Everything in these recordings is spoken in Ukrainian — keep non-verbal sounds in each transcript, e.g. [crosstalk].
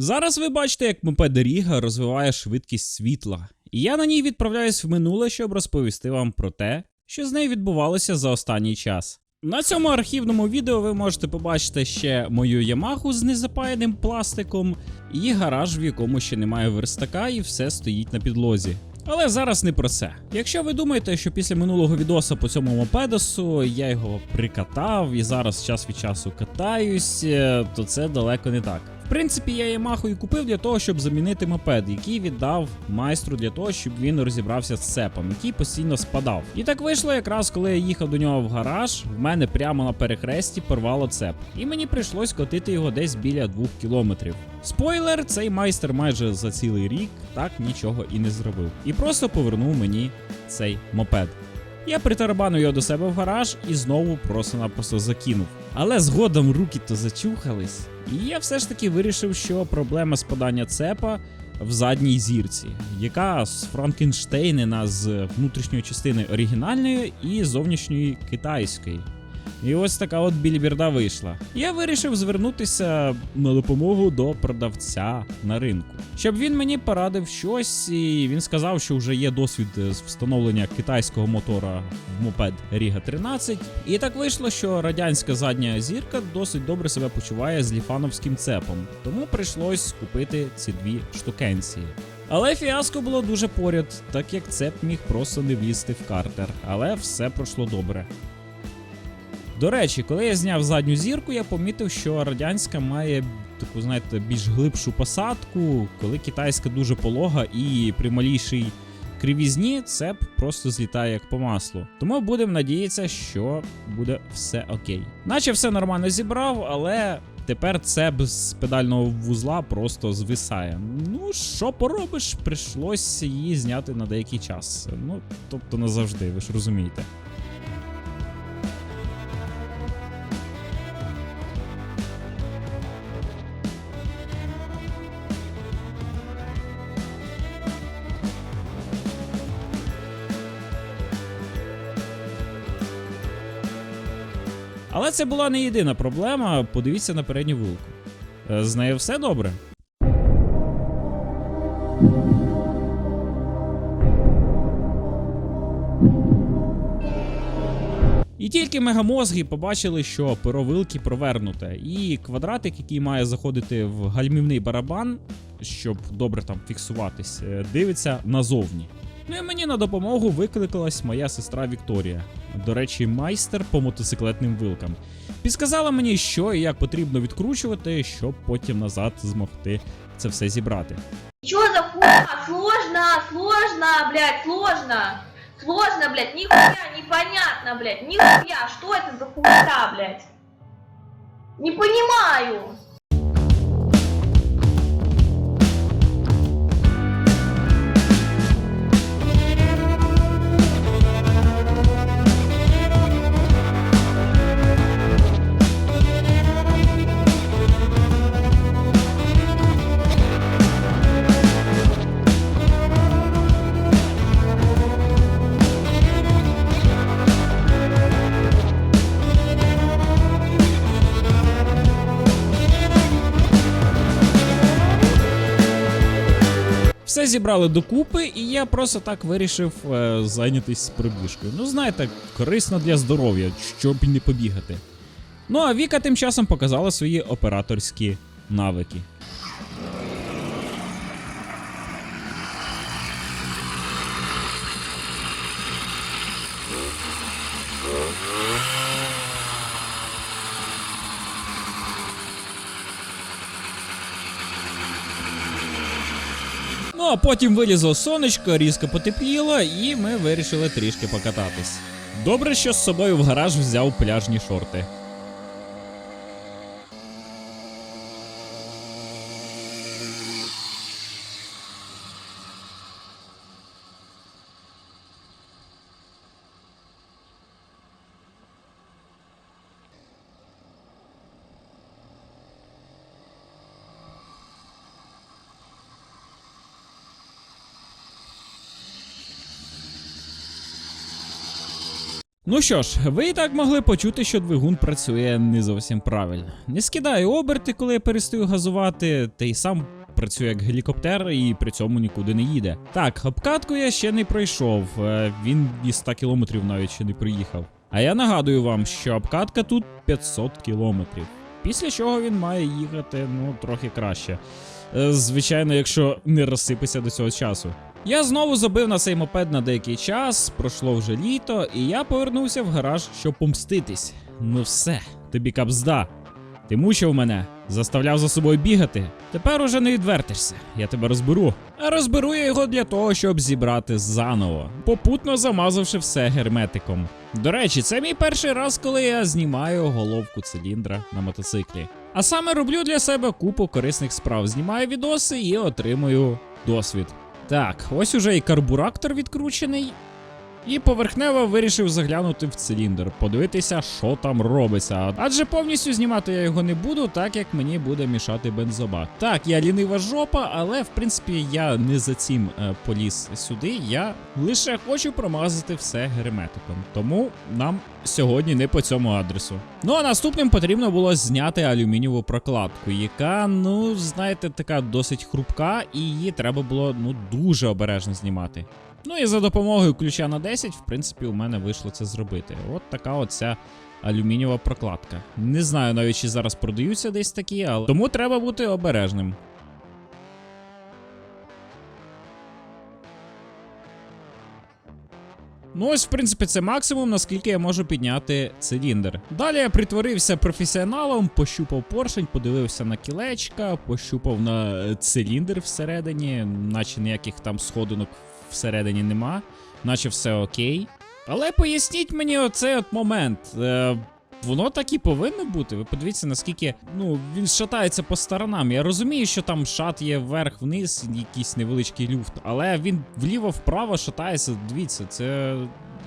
Зараз ви бачите, як мопед Ріга розвиває швидкість світла, і я на ній відправляюсь в минуле, щоб розповісти вам про те, що з нею відбувалося за останній час. На цьому архівному відео ви можете побачити ще мою Ямаху з незапаяним пластиком і гараж, в якому ще немає верстака, і все стоїть на підлозі. Але зараз не про це. Якщо ви думаєте, що після минулого відоса по цьому мопедосу я його прикатав і зараз час від часу катаюсь, е, то це далеко не так. Принципі, я Yamaha і купив для того, щоб замінити мопед, який віддав майстру для того, щоб він розібрався з цепом, який постійно спадав. І так вийшло, якраз коли я їхав до нього в гараж, в мене прямо на перехресті порвало цеп, і мені прийшлось котити його десь біля 2 кілометрів. Спойлер, цей майстер майже за цілий рік так нічого і не зробив. І просто повернув мені цей мопед. Я притарабанив його до себе в гараж і знову просто-напросто закинув. Але згодом руки то зачухались, і я все ж таки вирішив, що проблема спадання цепа в задній зірці, яка з Франкенштейнена з внутрішньої частини оригінальної і зовнішньої китайської. І ось така от біліберда вийшла. Я вирішив звернутися на допомогу до продавця на ринку, щоб він мені порадив щось, і він сказав, що вже є досвід з встановлення китайського мотора в мопед Ріга 13. І так вийшло, що радянська задня зірка досить добре себе почуває з ліфановським цепом, тому прийшлось купити ці дві штукенції. Але фіаско було дуже поряд, так як цеп міг просто не влізти в картер, але все пройшло добре. До речі, коли я зняв задню зірку, я помітив, що радянська має таку, знаєте, більш глибшу посадку, коли китайська дуже полога і при малійшій кривізні цеп просто злітає як по маслу. Тому будемо надіятися, що буде все окей. Наче все нормально зібрав, але тепер цеп з педального вузла просто звисає. Ну, що поробиш, прийшлось її зняти на деякий час. Ну, тобто назавжди, ви ж розумієте. Але це була не єдина проблема. Подивіться на передню вилку. Е, З нею все добре. І тільки мегамозги побачили, що перо вилки провернуте, і квадратик, який має заходити в гальмівний барабан, щоб добре там фіксуватись, е, дивиться назовні. Ну і мені на допомогу викликалась моя сестра Вікторія. До речі, майстер по мотоциклетним вилкам. Підсказала мені, що і як потрібно відкручувати, щоб потім назад змогти це все зібрати. Чё за хуйня? Сложно, сложно, блядь, сложно. Сложно, блядь, нихуя непонятно, блядь, нихуя. Что это за хуйня, блядь? Не понимаю. Зібрали докупи, і я просто так вирішив е, зайнятися пробіжкою. Ну, знаєте, корисно для здоров'я, щоб не побігати. Ну а Віка тим часом показала свої операторські навики. А потім вилізло сонечко, різко потепліло, і ми вирішили трішки покататись. Добре, що з собою в гараж взяв пляжні шорти. Ну що ж, ви і так могли почути, що двигун працює не зовсім правильно. Не скидає оберти, коли я перестаю газувати, та й сам працює як гелікоптер і при цьому нікуди не їде. Так, обкатку я ще не пройшов, е, він і 100 кілометрів навіть ще не приїхав. А я нагадую вам, що обкатка тут 500 кілометрів. Після чого він має їхати ну трохи краще. Е, Звичайно, якщо не розсипеться до цього часу. Я знову забив на цей мопед на деякий час, пройшло вже літо, і я повернувся в гараж, щоб помститись. Ну все, тобі капзда. Ти мучив мене, заставляв за собою бігати. Тепер уже не відвертишся, я тебе розберу. А розберу я його для того, щоб зібрати заново, попутно замазавши все герметиком. До речі, це мій перший раз, коли я знімаю головку циліндра на мотоциклі. А саме роблю для себе купу корисних справ. Знімаю відоси і отримую досвід. Так, ось уже і карбурактор відкручений. І поверхнево вирішив заглянути в циліндр, подивитися, що там робиться. Адже повністю знімати я його не буду, так як мені буде мішати бензобак. Так, я лінива жопа, але в принципі я не за цим е, поліз сюди. Я лише хочу промазати все герметиком. Тому нам сьогодні не по цьому адресу. Ну а наступним потрібно було зняти алюмінієву прокладку, яка, ну знаєте, така досить хрупка, і її треба було ну дуже обережно знімати. Ну і за допомогою ключа на 10, в принципі, у мене вийшло це зробити. От така оця алюмінієва прокладка. Не знаю навіть, чи зараз продаються десь такі, але тому треба бути обережним. Ну, ось, в принципі, це максимум, наскільки я можу підняти циліндр. Далі я притворився професіоналом, пощупав поршень, подивився на кілечка, пощупав на е, циліндр всередині, наче ніяких там сходинок всередині нема, наче все окей. Але поясніть мені оцей от момент. Е, Воно так і повинно бути. Ви подивіться, наскільки ну він шатається по сторонам. Я розумію, що там шат є вверх-вниз, якийсь невеличкий люфт, але він вліво-вправо шатається. Дивіться, це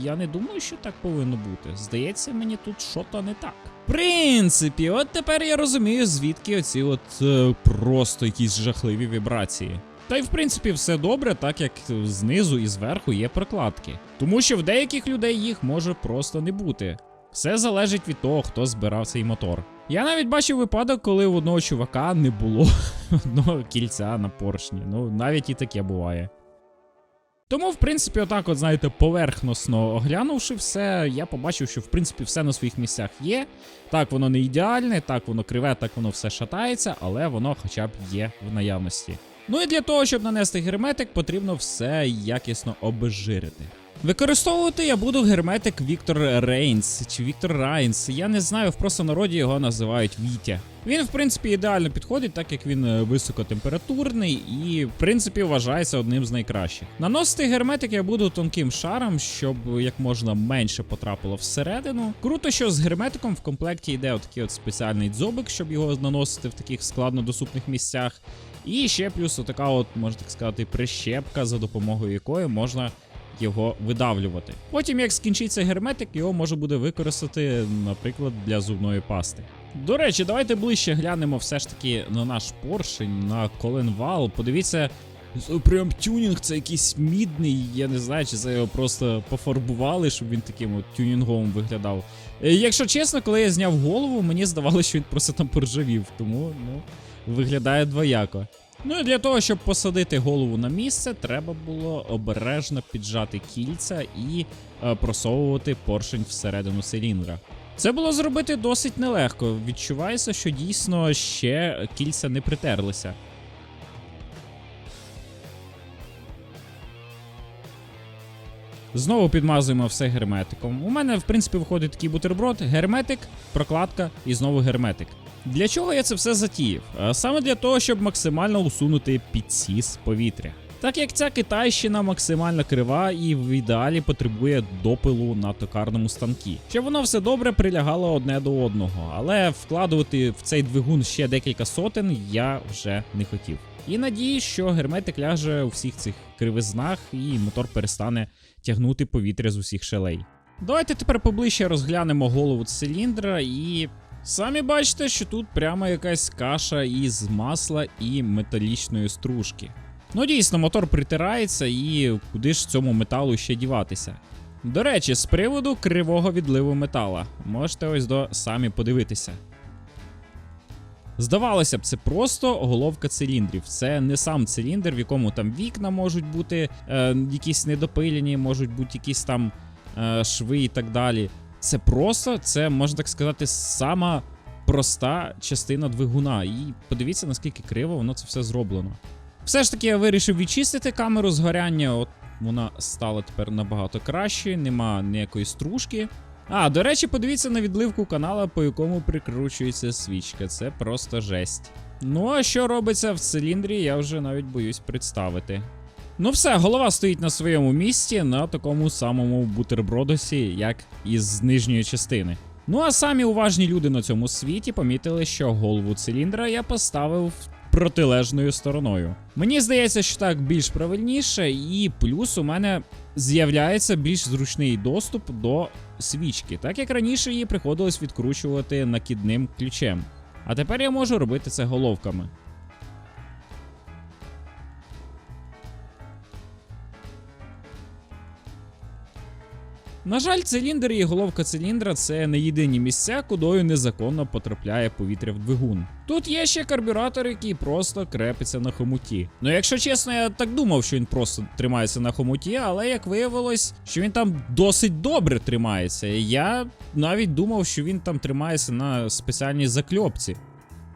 я не думаю, що так повинно бути. Здається, мені тут що-то не так. В принципі, от тепер я розумію, звідки оці от е, просто якісь жахливі вібрації. Та й в принципі все добре, так як знизу і зверху є прокладки. Тому що в деяких людей їх може просто не бути. Все залежить від того, хто збирав цей мотор. Я навіть бачив випадок, коли у одного чувака не було [laughs] одного кільця на поршні. Ну, навіть і таке буває. Тому, в принципі, отак, от, знаєте, поверхносно оглянувши все, я побачив, що в принципі все на своїх місцях є. Так, воно не ідеальне, так воно криве, так воно все шатається, але воно хоча б є в наявності. Ну і для того, щоб нанести герметик, потрібно все якісно обезжирити. Використовувати я буду герметик Віктор Рейнс чи Віктор Райнс. Я не знаю, в простонароді його називають Вітя. Він, в принципі, ідеально підходить, так як він е, високотемпературний і, в принципі, вважається одним з найкращих. Наносити герметик я буду тонким шаром, щоб як можна менше потрапило всередину. Круто, що з герметиком в комплекті йде отакий от спеціальний дзобик, щоб його наносити в таких складнодоступних місцях. І ще плюс отака, от, можна так сказати, прищепка, за допомогою якої можна його видавлювати. Потім, як скінчиться герметик, його можна буде використати, наприклад, для зубної пасти. До речі, давайте ближче глянемо все ж таки на наш поршень, на коленвал. Подивіться, прям тюнінг, це якийсь мідний. Я не знаю, чи це його просто пофарбували, щоб він таким от тюнінговим виглядав. Е, Якщо чесно, коли я зняв голову, мені здавалося, що він просто там поржавів, тому ну, виглядає двояко. Ну і для того, щоб посадити голову на місце, треба було обережно піджати кільця і е, просовувати поршень всередину циліндра. Це було зробити досить нелегко. Відчувається, що дійсно ще кільця не притерлися. Знову підмазуємо все герметиком. У мене, в принципі, виходить такий бутерброд, герметик, прокладка і знову герметик. Для чого я це все затіяв? Саме для того, щоб максимально усунути підсіс повітря. Так як ця китайщина максимально крива і в ідеалі потребує допилу на токарному станкі, щоб воно все добре прилягало одне до одного, але вкладувати в цей двигун ще декілька сотень я вже не хотів. І надію, що герметик ляже у всіх цих кривизнах і мотор перестане тягнути повітря з усіх шелей. Давайте тепер поближче розглянемо голову циліндра і. Самі бачите, що тут прямо якась каша із масла і металічної стружки. Ну дійсно, мотор притирається і куди ж цьому металу ще діватися. До речі, з приводу кривого відливу метала, можете ось до самі подивитися. Здавалося б, це просто головка циліндрів. Це не сам циліндр, в якому там вікна можуть бути е, якісь недопилені, можуть бути якісь там е, шви і так далі. Це просто, це можна так сказати, сама проста частина двигуна. І подивіться, наскільки криво воно це все зроблено. Все ж таки, я вирішив відчистити камеру згоряння. От вона стала тепер набагато краще, нема ніякої стружки. А, до речі, подивіться на відливку канала, по якому прикручується свічка. Це просто жесть. Ну а що робиться в циліндрі, я вже навіть боюсь представити. Ну все, голова стоїть на своєму місці на такому самому бутербродосі, як і з нижньої частини. Ну а самі уважні люди на цьому світі помітили, що голову циліндра я поставив протилежною стороною. Мені здається, що так більш правильніше, і плюс у мене з'являється більш зручний доступ до свічки, так як раніше її приходилось відкручувати накидним ключем. А тепер я можу робити це головками. На жаль, циліндр і головка циліндра це не єдині місця, кудою незаконно потрапляє повітря в двигун. Тут є ще карбюратор, який просто крепиться на хомуті. Ну, якщо чесно, я так думав, що він просто тримається на хомуті, але як виявилось, що він там досить добре тримається. Я навіть думав, що він там тримається на спеціальній закльопці.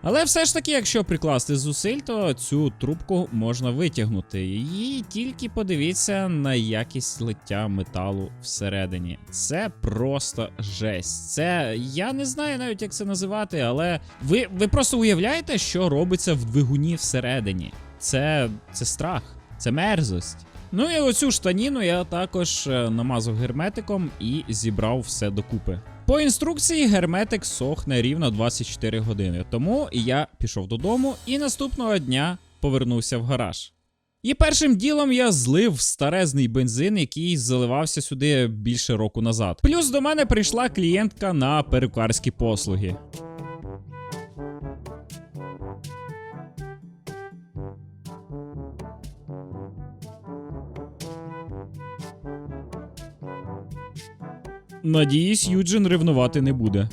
Але все ж таки, якщо прикласти зусиль, то цю трубку можна витягнути. І тільки подивіться на якість лиття металу всередині. Це просто жесть. Це я не знаю навіть, як це називати, але ви, ви просто уявляєте, що робиться в двигуні всередині. Це, це страх, це мерзость. Ну і оцю штаніну я також е, намазав герметиком і зібрав все докупи. По інструкції герметик сохне рівно 24 години, тому я пішов додому і наступного дня повернувся в гараж. І першим ділом я злив старезний бензин, який заливався сюди більше року назад. Плюс до мене прийшла клієнтка на перукарські послуги. Надіюсь, Юджин ревнувати не буде.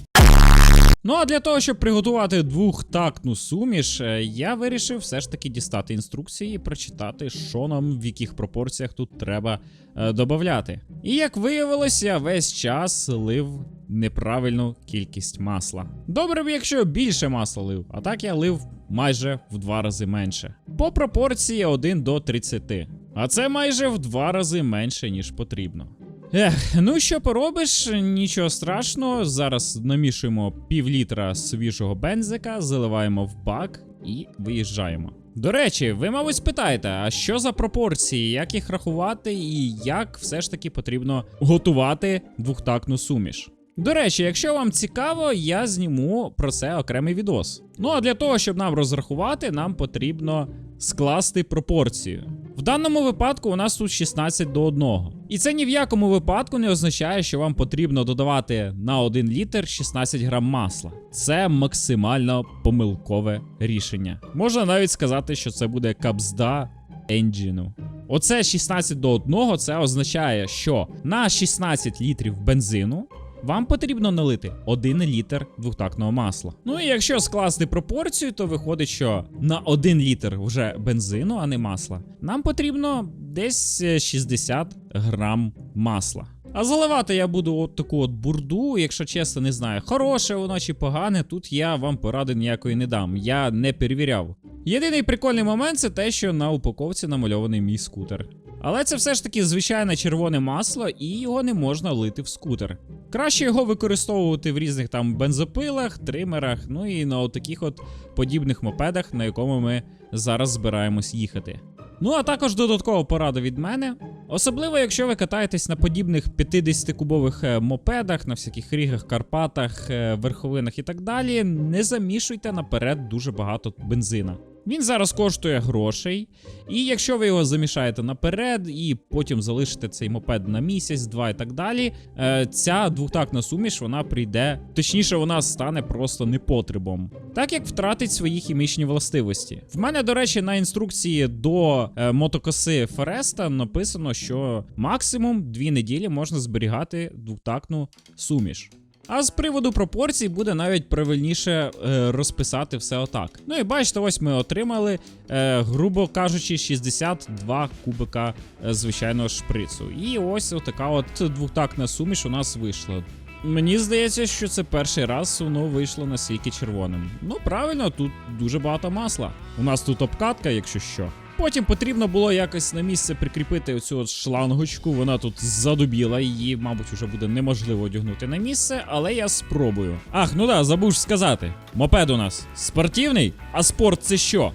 Ну а для того, щоб приготувати двохтактну суміш, е, я вирішив все ж таки дістати інструкції і прочитати, що нам в яких пропорціях тут треба е, додати. І як виявилося, весь час лив неправильну кількість масла. Добре б, якщо більше масла лив, а так я лив майже в два рази менше. По пропорції 1 до 30. А це майже в два рази менше, ніж потрібно. Ех, ну що поробиш, нічого страшного. Зараз намішуємо пів літра свіжого бензика, заливаємо в бак і виїжджаємо. До речі, ви, мабуть, спитаєте, а що за пропорції, як їх рахувати, і як все ж таки потрібно готувати двохтактну суміш. До речі, якщо вам цікаво, я зніму про це окремий відос. Ну а для того, щоб нам розрахувати, нам потрібно скласти пропорцію. В даному випадку у нас тут 16 до 1. І це ні в якому випадку не означає, що вам потрібно додавати на 1 літр 16 грам масла. Це максимально помилкове рішення. Можна навіть сказати, що це буде капзда енджіну. Оце 16 до 1, це означає, що на 16 літрів бензину вам потрібно налити 1 літр двохтактного масла. Ну і якщо скласти пропорцію, то виходить, що на 1 літр вже бензину, а не масла, нам потрібно десь е, 60 грам масла. А заливати я буду от таку от бурду, якщо чесно, не знаю, хороше воно чи погане, тут я вам поради ніякої не дам. Я не перевіряв. Єдиний прикольний момент це те, що на упаковці намальований мій скутер. Але це все ж таки звичайне червоне масло, і його не можна лити в скутер. Краще його використовувати в різних там бензопилах, тримерах, ну і на отаких от подібних мопедах, на якому ми зараз збираємось їхати. Ну а також додаткова порада від мене. Особливо, якщо ви катаєтесь на подібних 50-кубових е, мопедах, на всяких рігах, Карпатах, е, верховинах і так далі, не замішуйте наперед дуже багато бензина. Він зараз коштує грошей, і якщо ви його замішаєте наперед і потім залишите цей мопед на місяць, два і так далі, е, ця двохтактна суміш вона прийде, точніше, вона стане просто непотребом, так як втратить свої хімічні властивості. В мене, до речі, на інструкції до е, мотокоси Фереста написано, що максимум дві неділі можна зберігати двохтактну суміш. А з приводу пропорцій буде навіть правильніше е, розписати все отак. Ну і бачите, ось ми отримали, е, грубо кажучи, 62 кубика е, звичайного шприцу. І ось отака от двохтактна суміш у нас вийшла. Мені здається, що це перший раз воно вийшло настільки червоним. Ну правильно, тут дуже багато масла. У нас тут обкатка, якщо що. Потім потрібно було якось на місце прикріпити оцю от шлангочку. Вона тут задубіла, її, мабуть, вже буде неможливо одягнути на місце, але я спробую. Ах, ну да, забув сказати. Мопед у нас спортивний, а спорт це що?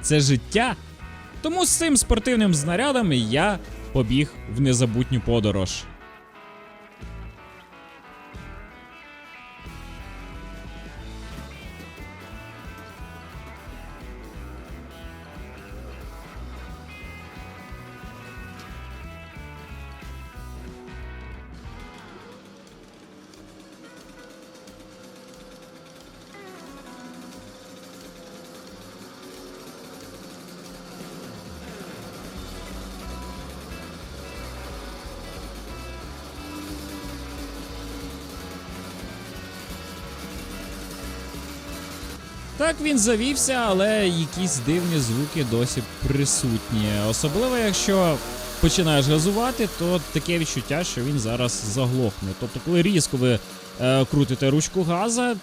Це життя. Тому з цим спортивним знарядом я побіг в незабутню подорож. Так він завівся, але якісь дивні звуки досі присутні. Особливо, якщо починаєш газувати, то таке відчуття, що він зараз заглохне. Тобто, коли різко ви е, крутите ручку газа,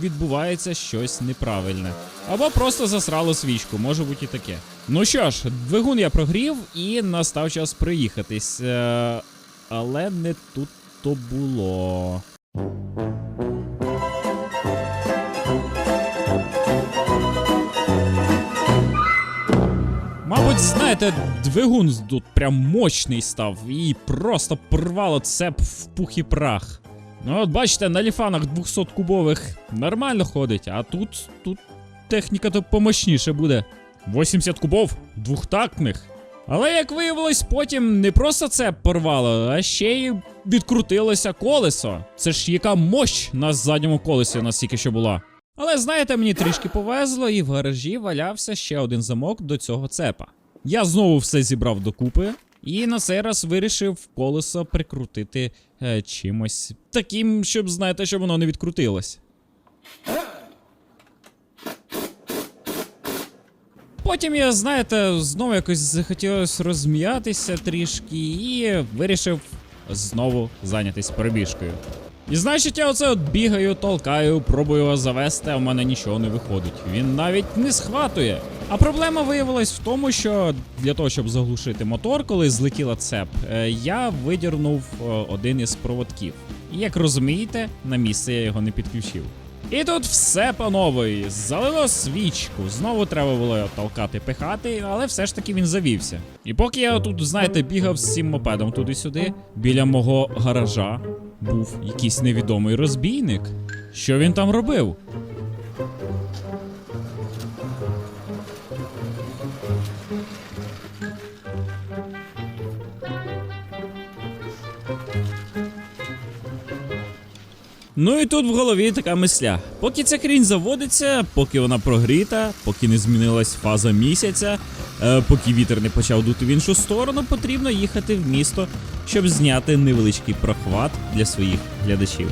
відбувається щось неправильне. Або просто засрало свічку, може бути і таке. Ну що ж, двигун я прогрів і настав час приїхатись. Е, але не тут то було. Мабуть, знаєте, двигун тут прям мощний став і просто порвало цеп в пух і прах. Ну, от бачите, на ліфанах 200-кубових нормально ходить, а тут, тут техніка то помощніше буде. 80 кубов двохтактних. Але як виявилось, потім не просто це порвало, а ще й відкрутилося колесо. Це ж яка мощ на задньому колесі у нас тільки що була. Але знаєте, мені трішки повезло, і в гаражі валявся ще один замок до цього цепа. Я знову все зібрав докупи, і на цей раз вирішив колесо прикрутити е, чимось таким, щоб знаєте, щоб воно не відкрутилось. Потім я, знаєте, знову якось захотілося розм'ятися трішки і вирішив знову зайнятися перебіжкою. І значить, я оце от бігаю, толкаю, пробую завести, а в мене нічого не виходить. Він навіть не схватує. А проблема виявилась в тому, що для того, щоб заглушити мотор, коли злетіла цеп, е, я видірнув е, один із проводків. І як розумієте, на місце я його не підключив. І тут все по новій. Залило свічку. Знову треба було толкати, пихати, але все ж таки він завівся. І поки я тут, знаєте, бігав з цим мопедом туди-сюди, біля мого гаража був якийсь невідомий розбійник. Що він там робив? Ну і тут в голові така мисля. Поки ця крінь заводиться, поки вона прогріта, поки не змінилась фаза місяця, е, поки вітер не почав дути в іншу сторону, потрібно їхати в місто, щоб зняти невеличкий прохват для своїх глядачів.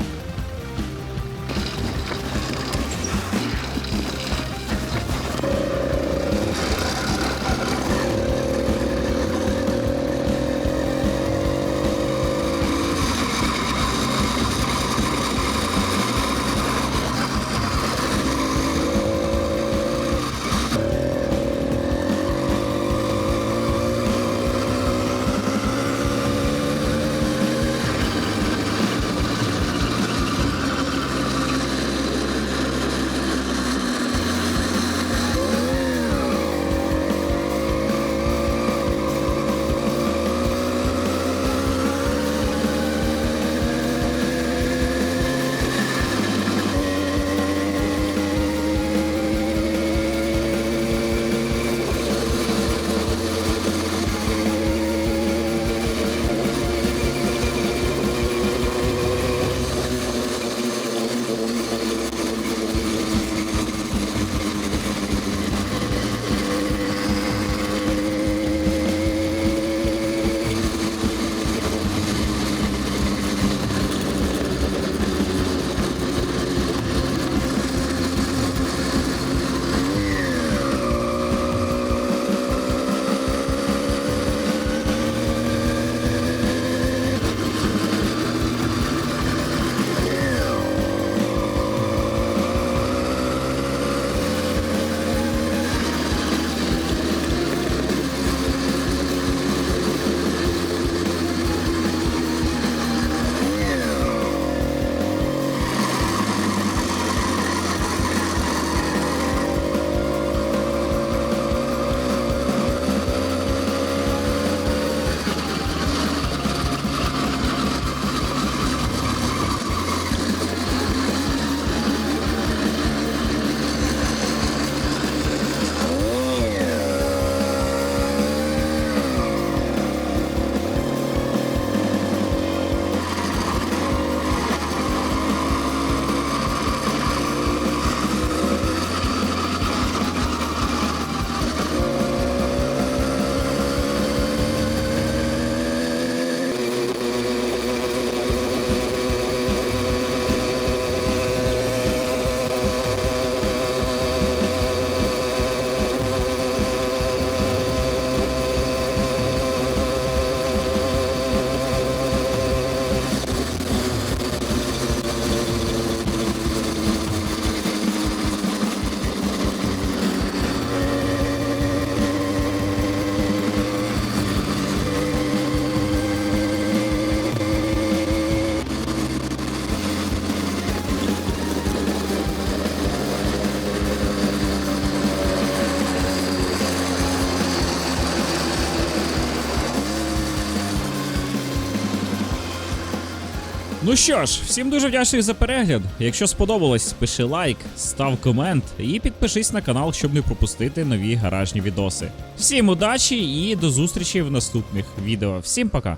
Ну що ж, всім дуже вдячний за перегляд. Якщо сподобалось, пиши лайк, став комент і підпишись на канал, щоб не пропустити нові гаражні відоси. Всім удачі і до зустрічі в наступних відео. Всім пока!